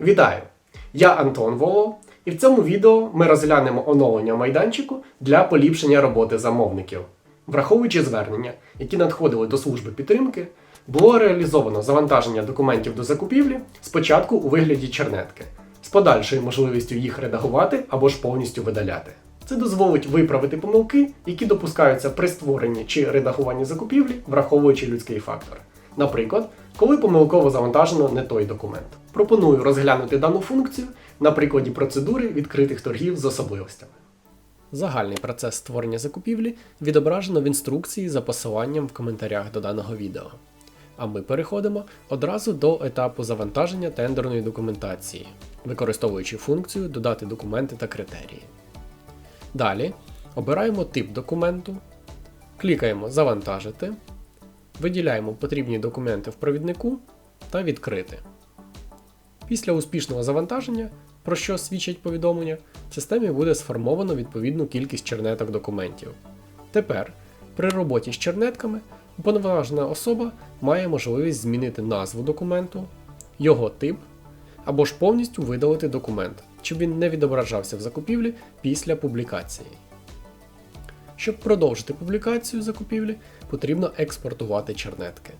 Вітаю! Я Антон Воло, і в цьому відео ми розглянемо оновлення майданчику для поліпшення роботи замовників. Враховуючи звернення, які надходили до служби підтримки, було реалізовано завантаження документів до закупівлі спочатку у вигляді чернетки, з подальшою можливістю їх редагувати або ж повністю видаляти. Це дозволить виправити помилки, які допускаються при створенні чи редагуванні закупівлі, враховуючи людський фактор. Наприклад, коли помилково завантажено не той документ. Пропоную розглянути дану функцію на прикладі процедури відкритих торгів з особливостями. Загальний процес створення закупівлі відображено в інструкції за посиланням в коментарях до даного відео. А ми переходимо одразу до етапу завантаження тендерної документації, використовуючи функцію Додати документи та критерії. Далі обираємо тип документу, клікаємо Завантажити, виділяємо потрібні документи в провіднику та Відкрити. Після успішного завантаження, про що свідчить повідомлення, в системі буде сформовано відповідну кількість чернеток документів. Тепер, при роботі з чернетками, уповноважена особа має можливість змінити назву документу, його тип або ж повністю видалити документ, щоб він не відображався в закупівлі після публікації. Щоб продовжити публікацію закупівлі, потрібно експортувати чернетки.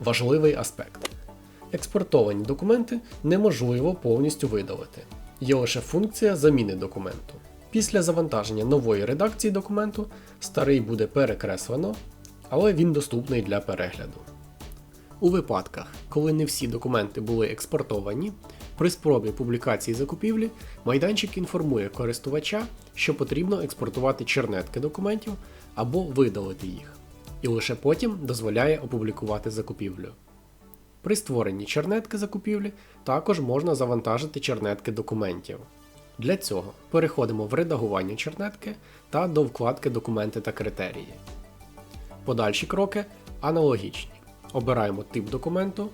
Важливий аспект. Експортовані документи неможливо повністю видалити. Є лише функція заміни документу. Після завантаження нової редакції документу старий буде перекреслено, але він доступний для перегляду. У випадках, коли не всі документи були експортовані, при спробі публікації закупівлі майданчик інформує користувача, що потрібно експортувати чернетки документів або видалити їх, і лише потім дозволяє опублікувати закупівлю. При створенні чернетки закупівлі також можна завантажити чернетки документів. Для цього переходимо в редагування чернетки та до вкладки Документи та критерії. Подальші кроки аналогічні. Обираємо тип документу,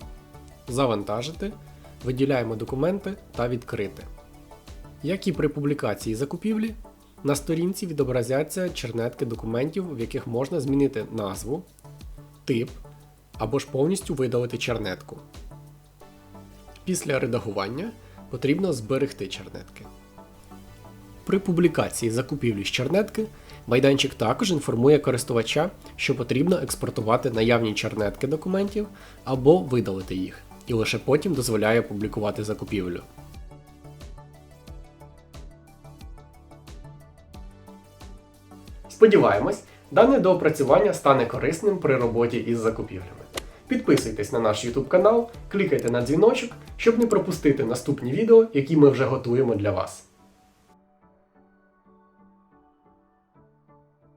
завантажити, виділяємо документи та відкрити. Як і при публікації закупівлі, на сторінці відобразяться чернетки документів, в яких можна змінити назву, тип або ж повністю видалити чернетку. Після редагування потрібно зберегти чернетки. При публікації закупівлі з чернетки майданчик також інформує користувача, що потрібно експортувати наявні чернетки документів або видалити їх, і лише потім дозволяє публікувати закупівлю. Сподіваємось, дане доопрацювання стане корисним при роботі із закупівлями. Підписуйтесь на наш YouTube канал, клікайте на дзвіночок, щоб не пропустити наступні відео, які ми вже готуємо для вас.